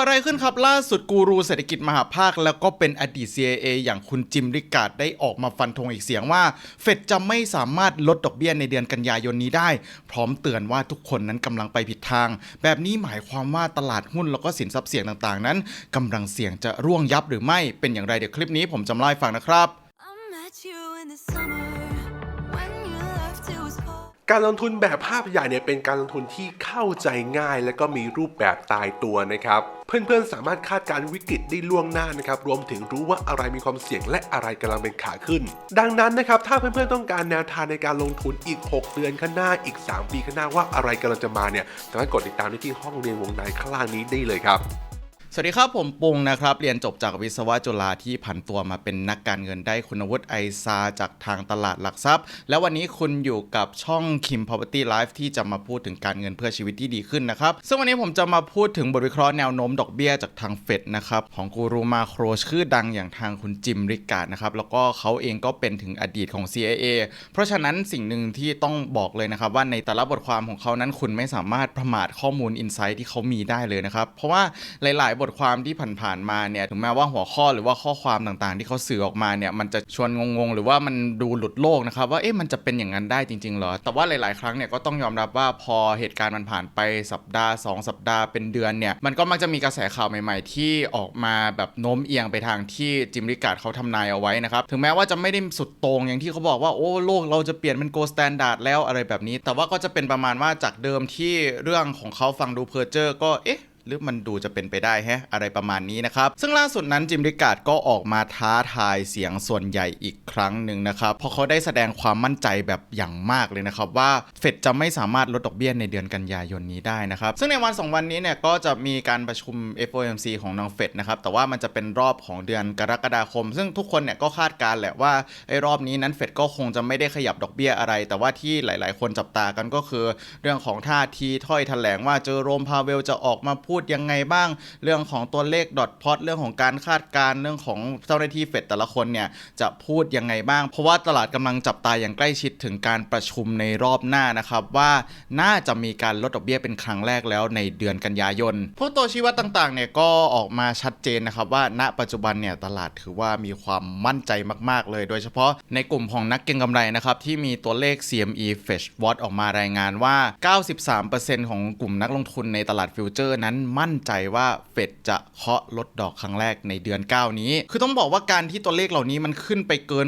ดอะไรขึ้นครับ ล่าสุดกูรูเศรษฐกิจมหาภาค แล้วก็เป็นอดีต CIA อย่างคุณจิมริกาดได้ออกมาฟันธงอีกเสียงว่า เฟดจะไม่สามารถลดดอกเบี้ยในเดือนกันยายนนี้ได้ พร้อมเตือนว่าทุกคนนั้นกำลังไปผิดทาง แบบนี้หมายความว่าตลาดหุ้นแล้วก็สินทรัพย์เสี่ยงต่างๆ นั้นกำลังเสี่ยงจะร่วงยับหรือไม่เป็นอย่างไรเดี๋ยวคลิปนี้ผมจะมาเล่าให้ฟังนะครับการลงทุนแบบภาพใหญ่เนี่ยเป็นการลงทุนที่เข้าใจง่าย และก็มีรูปแบบตายตัวนะครับ เพื่อนๆสามารถคาดการวิกฤตได้ล่วงหน้านะครับรวมถึงรู้ว่าอะไรมีความเสี่ยงและอะไรกำลังเป็นขาขึ้น ดังนั้นนะครับถ้าเพื่อนๆต้องการแนวทางในการลงทุนอีก 6 เดือนข้างหน้าอีก 3 ปีข้างหน้าว่าอะไรกำลังจะมาเนี่ยสามารถกดติดตามได้ที่ห้องเรียนวงในข้างล่างนี้ได้เลยครับ สวัสดีครับ ผมปุงนะครับ เรียนจบจากวิศวะจุฬาที่ผันตัวมาเป็นนักการเงินได้คุณวุฒิไอซาจากทางตลาดหลักทรัพย์ แล้ววันนี้คุณอยู่กับช่อง Kim Property Life ที่จะมาพูดถึงการเงินเพื่อชีวิตที่ดีขึ้นนะครับ ซึ่งวันนี้ผมจะมาพูดถึงบทวิเคราะห์แนวโน้มดอกเบี้ยจากทางเฟดนะครับของกูรูมาโครชื่อดังอย่างทางคุณจิมริกาดนะครับแล้วก็เขาเองก็เป็นถึงอดีตของ CIA เพราะฉะนั้นสิ่งหนึ่งที่ต้องบอกเลยนะครับว่าในแต่ละบทความของเขานั้นคุณไม่สามารถประมาทข้อมูลอินไซต์ที่เขามีได้เลยนะครับเพราะว่าหลาย ๆบทความที่ผ่านๆมาเนี่ยถึงแม้ว่าหัวข้อหรือว่าข้อความต่างๆ ที่เขาสื่อออกมาเนี่ยมันจะชวนงงๆ หรือว่ามันดูหลุดโลกนะครับว่าเอ๊ะมันจะเป็นอย่างนั้นได้จริงๆเหรอแต่ว่าหลายๆ ครั้งเนี่ยก็ต้องยอมรับว่าพอเหตุการณ์มันผ่านไปสัปดาห์ 2 สัปดาห์เป็นเดือนเนี่ยมันก็มักจะมีกระแสข่าวใหม่ ๆ ที่ออกมาแบบโน้มเอียงไปทางที่จิมริกาดเขาทำนายเอาไว้นะครับถึงแม้ว่าจะไม่ได้สุดต่งอย่างที่เขาบอกว่าโอ้โลกเราจะเปลี่ยนเป็นโกลสแตนดาร์ดแล้วอะไรแบบนี้ แต่ว่าก็จะเป็นประมาณว่าจากเดิมที่เรื่องของเขาฟังดูเพอร์เจอร์ก็เอ๊ะ หรือมันดูจะเป็นไปได้แฮะ อะไรประมาณนี้นะครับ ซึ่งล่าสุดนั้นจิมริกาดก็ออกมาท้าทายเสียงส่วนใหญ่อีกครั้งหนึ่งนะครับ เพราะเขาได้แสดงความมั่นใจแบบอย่างมากเลยนะครับ ว่าเฟดจะไม่สามารถลดดอกเบี้ยในเดือนกันยายนนี้ได้นะครับ ซึ่งในวัน 2 วันนี้เนี่ยก็จะมีการประชุม FOMC ของนางเฟดนะครับ แต่ว่ามันจะเป็นรอบของเดือนกรกฎาคม ซึ่งทุกคนเนี่ยก็คาดการณ์แหละว่าไอ้รอบนี้นั้นเฟดก็คงจะไม่ได้ขยับดอกเบี้ยอะไร แต่ว่าที่หลาย ๆ คนจับตากันก็คือ เรื่องของท่าทีถ้อยแถลงว่าเจอโรมพาเวลจะออกมาพูดยังไงบ้าง เรื่องของตัวเลขดอทพอตเรื่องของการคาดการณ์เรื่องของเจ้าหน้าที่เฟดแต่ละคนเนี่ยจะพูดยังไงบ้าง เพราะว่าตลาดกำลังจับตาอย่างใกล้ชิดถึงการประชุมในรอบหน้านะครับว่าน่าจะมีการลดดอกเบี้ยเป็นครั้งแรกแล้วในเดือนกันยายนพวกตัวชี้วัดต่างๆเนี่ยก็ออกมาชัดเจนนะครับว่าณปัจจุบันเนี่ยตลาดถือว่ามีความมั่นใจมากๆ เลย โดยเฉพาะในกลุ่มของนักเก็งกำไรนะครับที่มีตัวเลข CME Fetch Watch ออกมารายงานว่า 93%ของกลุ่มนักลงทุนในตลาดฟิวเจอร์นั้นมั่นใจว่าเฟดจะเคาะลดดอกครั้งแรกในเดือน 9 นี้ คือต้องบอกว่าการที่ตัวเลขเหล่านี้มันขึ้นไปเกิน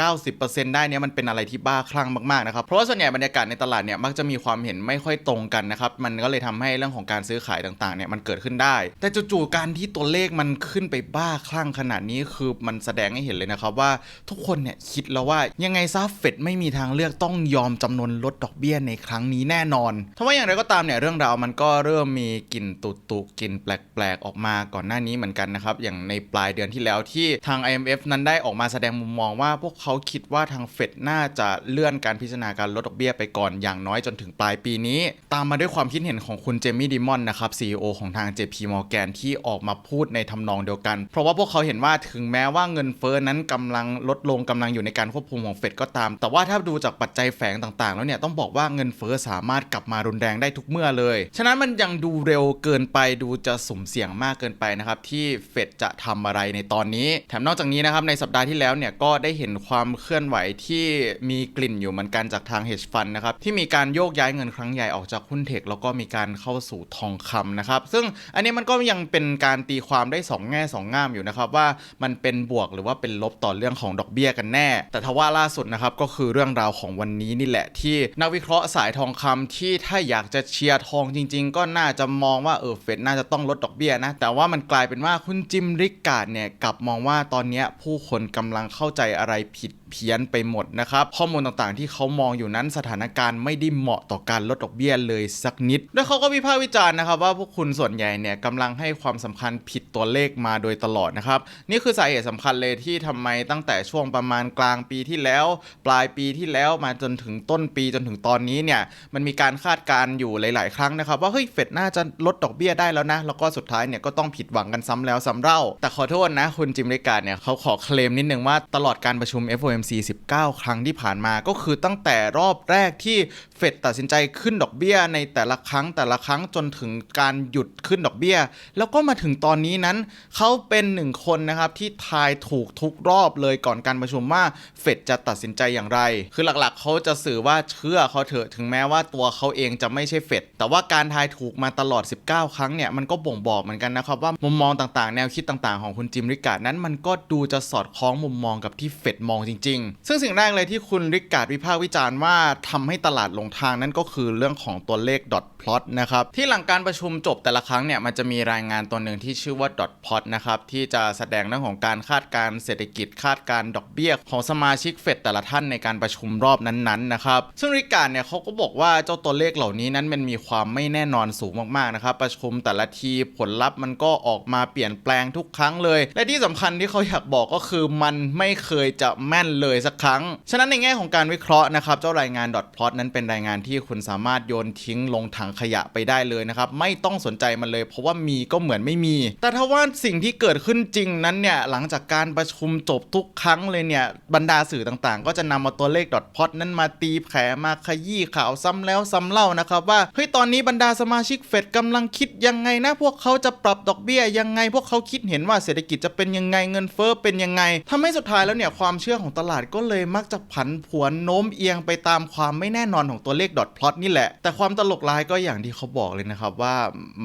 80-90%ได้เนี่ยมันเป็นอะไรที่บ้าคลั่งมากๆนะครับ เพราะว่าส่วนใหญ่บรรยากาศในตลาดเนี่ยมักจะมีความเห็นไม่ค่อยตรงกันนะครับ มันก็เลยทำให้เรื่องของการซื้อขายต่างๆเนี่ยมันเกิดขึ้นได้ แต่จู่ๆการที่ตัวเลขมันขึ้นไปบ้าคลั่งขนาดนี้คือมันแสดงให้เห็นเลยนะครับว่าทุกคนเนี่ยคิดแล้วว่ายังไงซะเฟดไม่มีทางเลือกต้องยอมจำนวนลดดอกเบี้ยในครั้งนี้แน่นอนถ้าว่าอย่างไรก็ตามเนี่ยเรื่องราวมันก็เริ่มมีกลิ่นตุตุกลิ่นแปลกๆ ออกมาก่อนหน้านี้เหมือนกันนะครับ อย่างในปลายเดือนที่แล้วที่ทาง IMF นั้นได้ออกมาแสดงมุมมองว่าพวกเขาคิดว่าทางเฟดน่าจะเลื่อนการพิจารณาการลดดอกเบี้ยไปก่อนอย่างน้อยจนถึงปลายปีนี้ ตามมาด้วยความคิดเห็นของคุณเจมี่ดิมอนนะครับ CEO ของทาง JP Morgan ที่ออกมาพูดในทำนองเดียวกัน เพราะว่าพวกเขาเห็นว่าถึงแม้ว่าเงินเฟ้อนั้นกำลังลดลงกำลังอยู่ในการควบคุมของเฟดก็ตาม แต่ว่าถ้าดูจากปัจจัยแฝงต่างๆ แล้วเนี่ยต้องบอกว่าเงินเฟ้อสามารถกลับมารุนแรงได้ทุกเมื่อเลย ฉะนั้นมันยังดูเร็วเกินไปดูจะสุ่มเสี่ยงมากเกินไปนะครับที่เฟดจะทำอะไรในตอนนี้ แถมนอกจากนี้นะครับในสัปดาห์ที่แล้วเนี่ยก็ได้เห็นความเคลื่อนไหวที่มีกลิ่นอยู่เหมือนกันจากทาง hedge fund นะครับที่มีการโยกย้ายเงินครั้งใหญ่ออกจากหุ้นเทคแล้วก็มีการเข้าสู่ทองคำนะครับซึ่งอันนี้มันก็ยังเป็นการตีความได้ 2 แง่ 2 ง่ามอยู่นะครับว่ามันเป็นบวกหรือว่าเป็นลบต่อเรื่องของดอกเบี้ยกันแน่ แต่ทว่าล่าสุดนะครับก็คือเรื่องราวของวันนี้นี่แหละที่นักวิเคราะห์สายทองคำที่ถ้าอยากจะเชียร์ทองจริง ๆ ก็น่าจะมองว่าาเออเฟดน่าจะต้องลดดอกเบี้ยนะ แต่ว่ามันกลายเป็นว่าคุณจิมริกการ์ดเนี่ยกลับมองว่าตอนนี้ผู้คนกำลังเข้าใจอะไรผิด เพี้ยนไปหมดนะครับ ข้อมูลต่างๆที่เขามองอยู่นั้นสถานการณ์ไม่ได้เหมาะต่อการลดดอกเบี้ยเลยสักนิดด้วเขาก็วิพากษ์วิจารณ์นะครับว่าพวกคุณส่วนใหญ่เนี่ยกำลังให้ความสำคัญผิดตัวเลขมาโดยตลอดนะครับ นี่คือสาเหตุสำคัญเลยที่ทำไมตั้งแต่ช่วงประมาณกลางปีที่แล้ว ปลายปีที่แล้วมาจนถึงต้นปีจนถึงตอนนี้เนี่ยมันมีการคาดการณ์อยู่หลาย ๆ ครั้งนะครับว่าเฮ้ยเฟดน่าจะลดดอกเบี้ยได้แล้วนะ แล้วก็สุดท้ายเนี่ยก็ต้องผิดหวังกันซ้ำแล้วซ้ำเล่า แต่ขอโทษนะคุณจิมริกาเนี่ยเขาขอเคลมนิดนึงว่าตลอดการประชุม FOMC 19 ครั้งที่ผ่านมาก็คือตั้งแต่รอบแรกที่เฟดตัดสินใจขึ้นดอกเบี้ยในแต่ละครั้งแต่ละครั้งจนถึงการหยุดขึ้นดอกเบี้ย แล้วก็มาถึงตอนนี้นั้น เขาเป็นหนึ่งคนนะครับที่ทายถูกทุกรอบเลยก่อนการประชุมว่าเฟดจะตัดสินใจอย่างไร คือหลักๆ เขาจะสื่อว่าเชื่อเขาเถอะถึงแม้ว่าตัวเขาเองจะไม่ใช่เฟดแต่ว่าการทายถูกมาตลอด 19 ครั้งเนี่ยมันก็บ่งบอกเหมือนกันนะครับว่ามุมมองต่างๆ แนวคิดต่างๆ ของคุณจิมริกาดนั้นมันก็ดูจะสอดคล้องมุมมองกับที่เฟดมองจริงๆซึ่งสิ่งแรกเลยที่คุณริกาดวิพากษ์วิจารณ์ว่าทำให้ตลาดลงทางนั่นก็คือเรื่องของตัวเลข dot plot นะครับที่หลังการประชุมจบแต่ละครั้งเนี่ยมันจะมีรายงานตัวหนึ่งที่ชื่อว่า dot plot นะครับที่จะแสดงเรื่องของการคาดการเศรษฐกิจคาดการดอกเบี้ยของสมาชิกเฟดแต่ละท่านในการประชุมรอบนั้นๆนะครับซึ่งริกาดเนี่ยเขาก็บอกว่าเจ้าตัวเลขเหล่านี้นั้นมันมีความไม่แน่นอนสูงมากๆนะครับประชุมแต่ละทีผลลัพธ์มันก็ออกมาเปลี่ยนแปลงทุกครั้งเลย และที่สำคัญที่เขาอยากบอกก็คือมันไม่เคยจะแม่นเลยสักครั้ง ฉะนั้นในแง่ของการวิเคราะห์นะครับ เจ้ารายงาน dot plot นั้นเป็นรายงานที่คุณสามารถโยนทิ้งลงถังขยะไปได้เลยนะครับ ไม่ต้องสนใจมันเลย เพราะว่ามีก็เหมือนไม่มี แต่ถ้าว่าสิ่งที่เกิดขึ้นจริงนั้นเนี่ย หลังจากการประชุมจบทุกครั้งเลยเนี่ย บรรดาสื่อต่างๆ ก็จะนำเอาตัวเลข dot plot นั้นมาตีแผ่มาขยี้ข่าวซ้ำแล้วซ้ำเล่านะครับว่าเฮ้ยตอนนี้บรรดาสมาชิกเฟดกำลังคิดยังไงนะพวกเขาจะปรับดอกเบี้ยยังไง พวกเขาคิดเห็นว่าเศรษฐกิจจะเป็นยังไงเงินเฟ้อเป็นยังไงทำให้สุดท้ายแล้วเนี่ยความเชื่อของตลาดลาดก็เลยมักจะผันผวนโน้มเอียงไปตามความไม่แน่นอนของตัวเลข dot plot นี่แหละ แต่ความตลกร้ายก็อย่างที่เขาบอกเลยนะครับว่า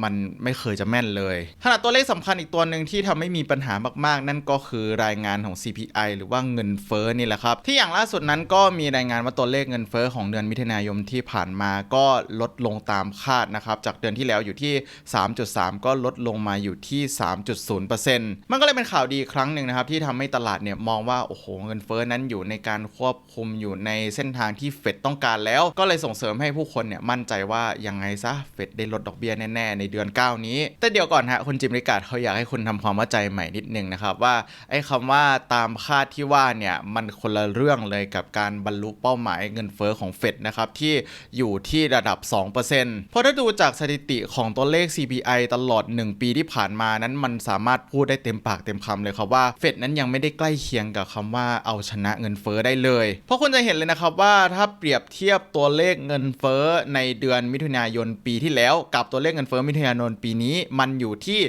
มันไม่เคยจะแม่นเลยขณะตัวเลขสำคัญอีกตัวหนึ่งที่ทำให้มีปัญหามากๆ นั่นก็คือรายงานของ CPI หรือว่าเงินเฟ้อนี่แหละครับ ที่อย่างล่าสุดนั้นก็มีรายงานว่าตัวเลขเงินเฟ้อของเดือนมิถุนายนที่ผ่านมาก็ลดลงตามคาดนะครับ จากเดือนที่แล้วอยู่ที่ 3.3 ก็ลดลงมาอยู่ที่ 3.0%มันก็เลยเป็นข่าวดีครั้งหนึ่งนะครับที่ทำให้ตลาดเนี่ยมองว่าโอ้โหเงินเฟ้อนั้นอยู่ในการควบคุมอยู่ในเส้นทางที่เฟดต้องการแล้ว ก็เลยส่งเสริมให้ผู้คนเนี่ยมั่นใจว่ายังไงซะเฟดได้ลดดอกเบี้ยแน่ๆ ในเดือน 9 นี้ แต่เดี๋ยวก่อนฮะคุณจิมริกาดเขาอยากให้คุณทำความเข้าใจใหม่นิดนึงนะครับว่าไอ้คำว่าตามคาดที่ว่าเนี่ยมันคนละเรื่องเลยกับการบรรลุเป้าหมายเงินเฟ้อของเฟดนะครับที่อยู่ที่ระดับ 2%เพราะถ้าดูจากสถิติของตัวเลข CPI ตลอด 1 ปีที่ผ่านมานั้นมันสามารถพูดได้เต็มปากเต็มคำเลยครับว่าเฟดนั้นยังไม่ได้ใกล้เคียงกับคำว่าเอาชนะเงินเฟ้อได้เลย เพราะคุณจะเห็นเลยนะครับว่าถ้าเปรียบเทียบตัวเลขเงินเฟ้อในเดือนมิถุนายนปีที่แล้ว กับตัวเลขเงินเฟ้อมิถุนายนปีนี้มันอยู่ที่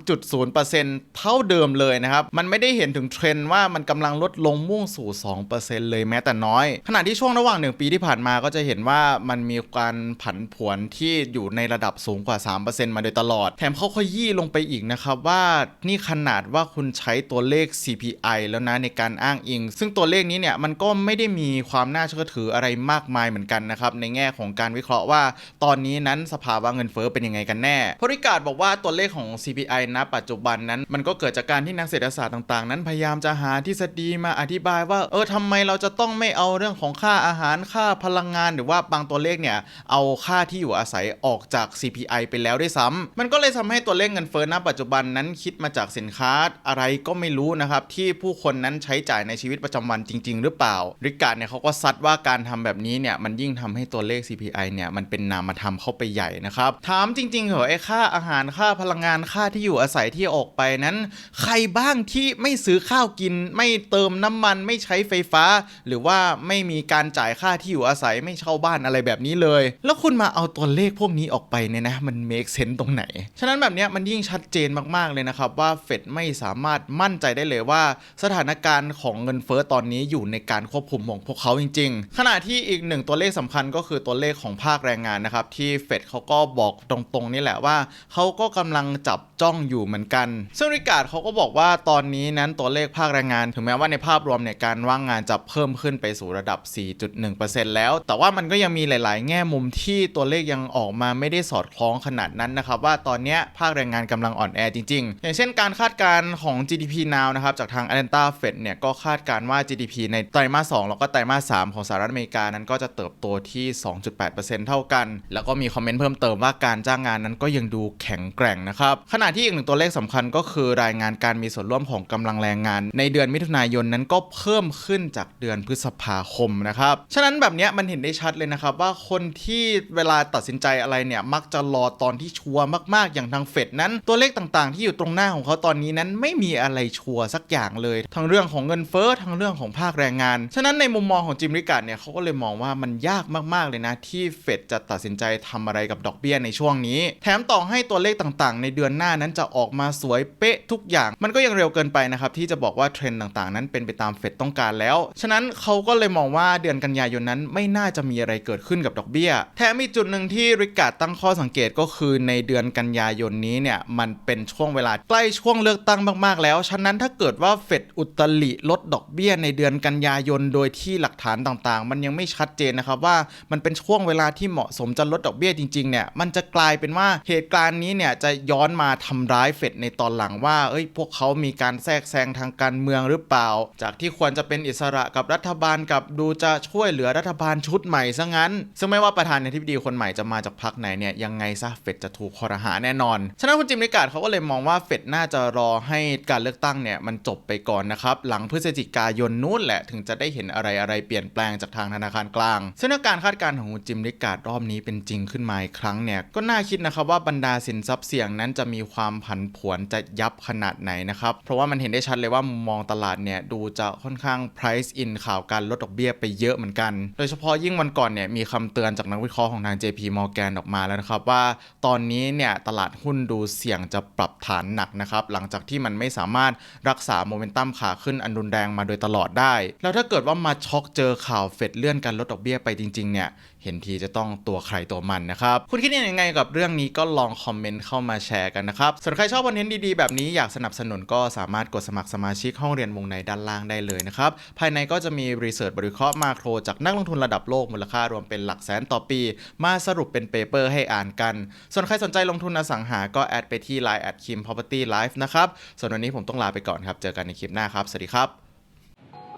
3.0%เท่าเดิมเลยนะครับ มันไม่ได้เห็นถึงเทรนด์ว่ามันกำลังลดลงมุ่งสู่ 2%เลยแม้แต่น้อย ขณะที่ช่วงระหว่าง 1 ปีที่ผ่านมาก็จะเห็นว่ามันมีการผันผวนที่อยู่ในระดับสูงกว่า 3%มาโดยตลอด แถมเขาขยี้ลงไปอีกนะครับว่านี่ขนาดว่าคุณใช้ตัวเลข CPI แล้วนะในการอ้างอิงซึ่งตัวเลขนี้เนี่ยมันก็ไม่ได้มีความน่าเชื่อถืออะไรมากมายเหมือนกันนะครับในแง่ของการวิเคราะห์ว่า ตอนนี้นั้นสภาวะเงินเฟ้อเป็นยังไงกันแน่พริการบอกว่าตัวเลขของ CPI ณ ปัจจุบันนั้น มันก็เกิดจากการที่นักเศรษฐศาสตร์ต่างๆ นั้นพยายามจะหาทฤษฎีมาอธิบายว่าเออทำไมเราจะต้องไม่เอาเรื่องของค่าอาหารค่าพลังงาน หรือว่าบางตัวเลขเนี่ยเอาค่าที่อยู่อาศัยออกจาก CPI ไปแล้วด้วยซ้ำมันก็เลยทำให้ตัวเลขเงินเฟ้อณปัจจุบันนั้นคิดมาจากสินค้าอะไรก็ไม่รู้นะครับที่ผู้คนนั้นใช้จ่ายในชีวิตประจำวันจริง ๆ หรือเปล่า ริการเนี่ยเขาก็ซัดว่าการทำแบบนี้เนี่ยมันยิ่งทำให้ตัวเลข CPI เนี่ยมันเป็นนามธรรมเข้าไปใหญ่นะครับถามจริงๆเหรอไอ้ค่าอาหารค่าพลังงานค่าที่อยู่อาศัยที่ออกไปนั้น ใครบ้างที่ไม่ซื้อข้าวกิน ไม่เติมน้ำมันไม่ใช้ไฟฟ้า หรือว่าไม่มีการจ่ายค่าที่อยู่อาศัยไม่เช่าบ้านอะไรแบบนี้เลย แล้วคุณมาเอาตัวเลขพวกนี้ออกไปเนี่ยนะมัน make sense ตรงไหน ฉะนั้นแบบนี้มันยิ่งชัดเจนมากๆเลยนะครับว่าเฟดไม่สามารถมั่นใจได้เลยว่า สถานการณ์ของเงินเฟ้อตอนนี้อยู่ในการควบคุมของพวกเขาจริง ๆ ขณะที่อีกหนึ่งตัวเลขสำคัญก็คือตัวเลขของภาคแรงงานนะครับ ที่เฟดเขาก็บอกตรงๆนี่แหละว่าเขาก็กำลังจับจ้องอยู่เหมือนกัน ซึ่งริการดเขาก็บอกว่าตอนนี้นั้นตัวเลขภาคแรงงาน ถึงแม้ว่าในภาพรวมเนี่ยการว่างงานจะเพิ่มขึ้นไปสู่ระดับ 4.1%แล้ว แต่ว่ามันก็ยังมีหลาย ๆ แง่มุมที่ตัวเลขยังออกมาไม่ได้สอดคล้องขนาดนั้นนะครับว่าตอนนี้ภาคแรงงานกำลังอ่อนแอจริง ๆ อย่างเช่นการคาดการณ์ของ GDP now นะครับจากทาง Atlanta Fed เนี่ยก็คาดการณ์ว่า GDP ในไตรมาส2แล้วก็ไตรมาส3ของสหรัฐอเมริกานั้นก็จะเติบโตที่ 2.8%เท่ากัน แล้วก็มีคอมเมนต์เพิ่มเติมว่าการจ้างงานนั้นก็ยังดูแข็งแกร่งนะครับ ขณะที่อีกหนึ่งตัวเลขสำคัญก็คือรายงานการมีส่วนร่วมของกำลังแรงงาน ในเดือนมิถุนายนนั้นก็เพิ่มขึ้นจากเดือนพฤษภาคมนะครับ ฉะนั้นแบบนี้มันเห็นได้ชัดเลยนะครับว่าคนที่เวลาตัดสินใจอะไรเนี่ยมักจะรอตอนที่ชัวร์มากๆ อย่างทางเฟดนั้น ตัวเลขต่างๆ ที่อยู่ตรงหน้าของเขาตอนนี้นั้นไม่มีอะไรชัวร์สักอย่างเลย ทั้งเรื่องของเงินเฟ้อทั้งเรื่องของภาคแรงงาน ฉะนั้นในมุมมองของจิมริการเนี่ยเขาก็เลยมองว่ามันยากมากๆเลยนะ ที่เฟดจะตัดสินใจทำอะไรกับดอกเบี้ยในช่วงนี้ แถมต่อให้ตัวเลขต่างๆ ในเดือนหน้านั้นจะออกมาสวยเป๊ะทุกอย่าง มันก็ยังเร็วเกินไปนะครับที่จะบอกว่าเทรนด์ต่างๆ นั้นเป็นไปตามเฟดต้องการแล้ว ฉะนั้นเขาก็เลยมองว่าเดือนกันยายนนั้นไม่น่าจะมีอะไรเกิดขึ้นกับดอกเบี้ย แถมมีจุดหนึ่งที่ริกาดตั้งข้อสังเกตก็คือในเดือนกันยายนนี้เนี่ยมันเป็นช่วงเวลาใกล้ช่วงเลือกตั้งมากๆแล้ว ฉะนั้นถ้าเกิดว่าเฟดอุตลิลดดอกเบี้ยในเดือนกันยายน โดยที่หลักฐานต่างๆ มันยังไม่ชัดเจนนะครับว่ามันเป็นช่วงเวลาที่เหมาะสมจะลดดอกเบี้ยจริงๆเนี่ยมันจะกลายเป็นว่าเหตุการณ์นี้เนี่ยจะย้อนมาทำร้ายเฟดในตอนหลังว่าเอ้ยพวกเขามีการแทรกแซงทางการเมืองหรือเปล่า จากที่ควรจะเป็นอิสระกับรัฐบาลกับดูจะช่วยเหลือรัฐบาลชุดใหม่ซะงั้น ซึ่งไม่ว่าประธานาธิบดีคนใหม่จะมาจากพรรคไหนเนี่ยยังไงซะเฟดจะถูกคอรหาแน่นอน ฉะนั้นคุณจิมริกาดเขาก็เลยมองว่าเฟดน่าจะรอให้การเลือกตั้งเนี่ยมันจบไปก่อนนะครับหลังพฤศจิกายนนู้นแหละถึงจะได้เห็นอะไรอะไรเปลี่ยนแปลงจากทางธนาคารกลาง ซึ่งการคาดการณ์ของคุณจิมริกาดรอบนี้เป็นจริงขึ้นมาอีกครั้งเนี่ยก็น่าคิดนะครับว่าบรรดาสินทรัพย์เสี่ยงนั้นจะมีความผันผวนจะยับขนาดไหนนะครับเพราะว่ามันเห็นได้ชัดเลยว่ามุมมองตลาดเนี่ยดูจะค่อนข้าง price in ข่าวการลดดอกเบี้ยไปเยอะเหมือนกัน โดยเฉพาะยิ่งวันก่อนเนี่ยมีคำเตือนจากนักวิเคราะห์ของทาง JP Morgan ออกมาแล้วนะครับว่าตอนนี้เนี่ยตลาดหุ้นดูเสี่ยงจะปรับฐานหนักนะครับหลังจากที่มันไม่สามารถรักษาโมเมนตัมขาขึ้นอันรุนแรงมาโดยตลอดได้ แล้วถ้าเกิดว่ามาช็อกเจอข่าวเฟดเลื่อนการลดดอกเบี้ยไปจริงๆเนี่ยเห็นทีจะต้องตัวใครตัวมันนะครับ คุณคิดยังไงกับเรื่องนี้ก็ลองคอมเมนต์เข้ามาแชร์กันนะครับ ส่วนใครชอบคอนเทนต์ดีๆ แบบนี้อยากสนับสนุนก็สามารถกดสมัครสมาชิกห้องเรียนวงในด้านล่างได้เลยนะครับ ภายในก็จะมีรีเสิร์ชบริเคราะห์มาโครจากนักลงทุนระดับโลกมูลค่ารวมเป็นหลักแสนต่อปี มาสรุปเป็นเปเปอร์ให้อ่านกัน ส่วนใครสนใจลงทุนอสังหา ก็แอดไปที่ Line แอดคิม property life นะครับ ส่วนวันนี้ผมต้องลาไปก่อนครับ เจอกันในคลิปหน้าครับ สวัสดีครับ